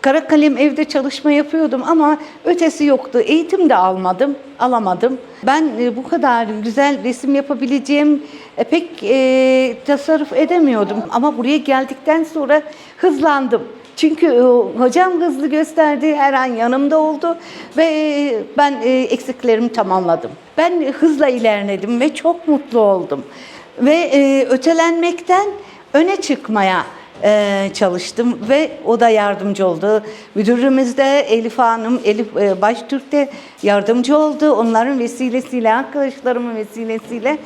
Kara kalem evde çalışma yapıyordum ama ötesi yoktu. Eğitim de almadım, alamadım. Ben e, bu kadar güzel resim yapabileceğim e, pek e, tasarruf edemiyordum. Ama buraya geldikten sonra hızlandım. Çünkü e, hocam hızlı gösterdi, her an yanımda oldu ve ben eksiklerimi tamamladım. Ben hızla ilerledim ve çok mutlu oldum. Ve ötelenmekten öne çıkmaya e, çalıştım ve o da yardımcı oldu. Müdürümüz de Elif Hanım, Elif e, Baştürk de yardımcı oldu. Onların vesilesiyle, arkadaşlarımın vesilesiyle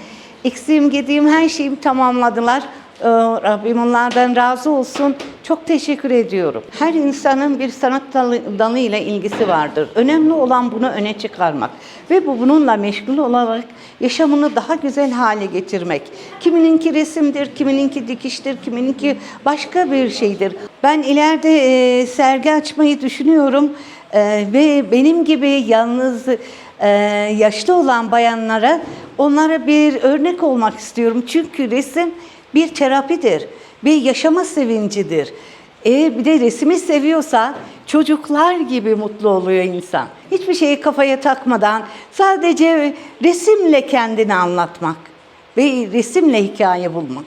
eksiğim, gediğim her şeyimi tamamladılar. Ee, Rabbim onlardan razı olsun. Çok teşekkür ediyorum. Her insanın bir sanat dalı, dalıyla ilgisi vardır. Önemli olan bunu öne çıkarmak ve bu bununla meşgul olarak yaşamını daha güzel hale getirmek. Kimininki resimdir, kimininki dikiştir, kimininki başka bir şeydir. Ben ileride e, sergi açmayı düşünüyorum E, ve benim gibi yalnız e, yaşlı olan bayanlara onlara bir örnek olmak istiyorum. Çünkü resim bir terapidir, bir yaşama sevincidir. Eğer bir de resmi seviyorsa çocuklar gibi mutlu oluyor insan. Hiçbir şeyi kafaya takmadan sadece resimle kendini anlatmak ve resimle hikaye bulmak.